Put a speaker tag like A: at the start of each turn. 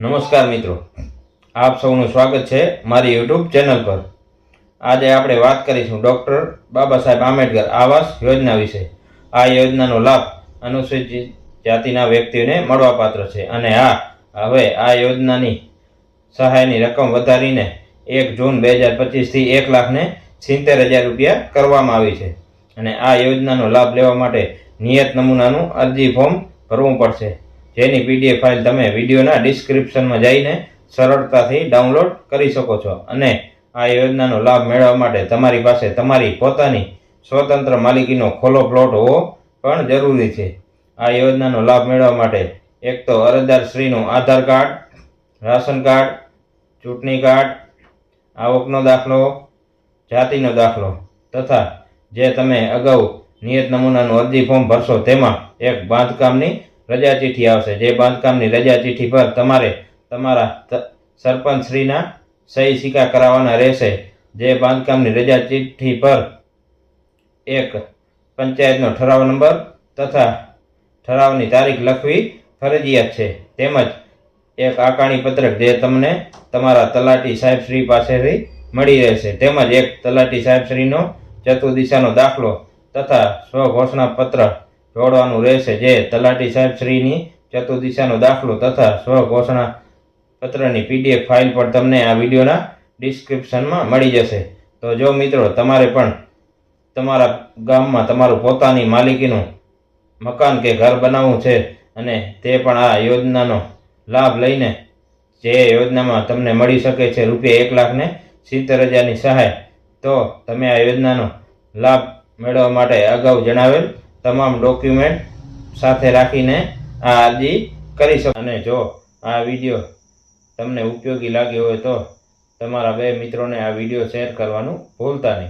A: નમસ્કાર મિત્રો. આપ સૌનું સ્વાગત છે મારી યુટ્યુબ ચેનલ પર. આજે આપણે વાત કરીશું ડૉક્ટર બાબા સાહેબ આંબેડકર આવાસ યોજના વિશે. આ યોજનાનો લાભ અનુસૂચિત જાતિના વ્યક્તિઓને મળવાપાત્ર છે અને આ, હવે આ યોજનાની સહાયની રકમ વધારીને એક જૂન બે હજાર પચીસથી એક લાખને સિત્તેર હજાર રૂપિયા કરવામાં આવી છે. અને આ યોજનાનો લાભ લેવા માટે નિયત નમૂનાનું અરજી ફોર્મ ભરવું પડશે. જેની પીડીએફ ફાઇલ તમે વિડીયોના ડિસ્ક્રિપ્શનમાં જઈને સરળતાથી ડાઉનલોડ કરી શકો છો. અને આ યોજનાનો લાભ મેળવવા માટે તમારી પાસે તમારી પોતાની સ્વતંત્ર માલિકીનો ખોલો પ્લોટ હોવો પણ જરૂરી છે. આ યોજનાનો લાભ મેળવવા માટે એક તો અરજદાર શ્રીનું આધાર કાર્ડ, રાશન કાર્ડ, ચૂંટણી કાર્ડ, આવકનો દાખલો, જાતિનો દાખલો તથા જે તમે અગાઉ નિયત નમૂનાનું અરજી ફોર્મ ભરશો તેમાં એક બાંધકામની રજા ચિઠ્ઠી આવશે. જે બાંધકામની રજા ચિઠ્ઠી પર તમારે તમારા સરપંચશ્રીના સહી સિક્કા કરાવવાના રહેશે. જે બાંધકામની રજા ચિઠ્ઠી પર એક પંચાયતનો ઠરાવ નંબર તથા ઠરાવની તારીખ લખવી ફરજિયાત છે. તેમજ એક આકારણી પત્રક જે તમને તમારા તલાટી સાહેબશ્રી પાસેથી મળી રહેશે. તેમજ એક તલાટી સાહેબશ્રીનો ચતુર્દિશાનો દાખલો તથા સ્વઘોષણા પત્ર જોડવાનું રહેશે જે તલાટી સાહેબશ્રીની ચતુર્દિશાનો દાખલો તથા સ્વઘોષણા પત્રની પીડીએફ ફાઇલ પણ તમને આ વિડીયોના ડિસ્ક્રિપ્શનમાં મળી જશે. તો જો મિત્રો, તમારે પણ તમારા ગામમાં તમારું પોતાની માલિકીનું મકાન કે ઘર બનાવવું છે અને તે પણ આ યોજનાનો લાભ લઈને જે યોજનામાં તમને મળી શકે છે રૂપિયા એક લાખને સિત્તેર હજારની સહાય, તો તમે આ યોજનાનો લાભ મેળવવા માટે અગાઉ જણાવેલ તમામ ડોક્યુમેન્ટ સાથે રાખીને આ અરજી કરી શકો. અને જો આ વીડિયો તમને ઉપયોગી લાગ્યો હોય તો તમારા બે મિત્રોને આ વીડિયો શેર કરવાનું ભૂલતા નહીં.